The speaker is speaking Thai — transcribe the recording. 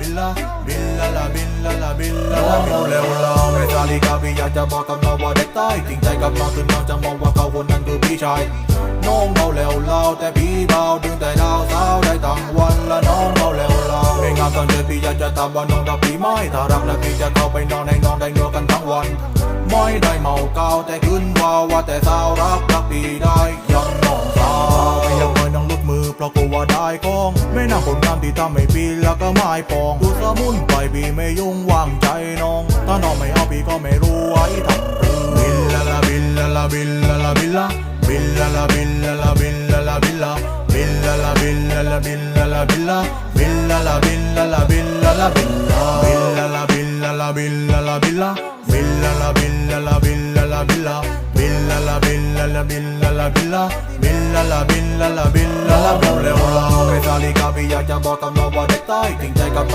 บิลลาบิลลาลาบิลลาลาบิลลาลาเมาแล้วเราไม่ซาลิกาพี่อยากจะบอกกับน้องว่าเด็กใต้จริงใจกับน้องถึงน้องจะมองว่าเขาคนนั้นคือพี่ชายน้องเมาแล้วเราแต่พี่เบาดึงแต่ดาวสาวได้ทั้งวันละน้องเมาแล้วเราไม่งามตอนเจอพี่อยากจะตามว่าน้องรักพี่ไหมถ้ารักแล้วพี่จะเข้าไปนอนให้น้องได้นัวกันทั้งวัน ไม่ได้เมาเกาแต่ขึ้นว่าว่าแต่สาวรักรักพี่ได้ ราะกลัวว่าได้กอง ไม่น่างผลงานที่ทำให้พี่แล้วก็ไม่ปองดูสมุนไปพี่ไม่ยุ่งวางใจน้อง ถ้าน้องไม่เอาพี่ก็ไม่รู้ไว้ทำรือบิลลาลาบิลลาลาบิลลาลาบิลลาบิลลาลาบิลลาลาบิลลาลาบิลลาบิลลาลาบิลลาลาบิลลาลาบิลลาบิลลาลาบิลลาลาบิลลาลาบิลลาบิลลาลาบิลลาลาบิลลาลาบิลลาบิลลาลาบิลลาลาบิลลาลาบิลลา Billa la billa la billa la billa Billa la billa la billa la billa เร็วเราไม่ซาลีกาพี่อยากจะบอกกับเราว่าเด็กใต้จริงใจกับ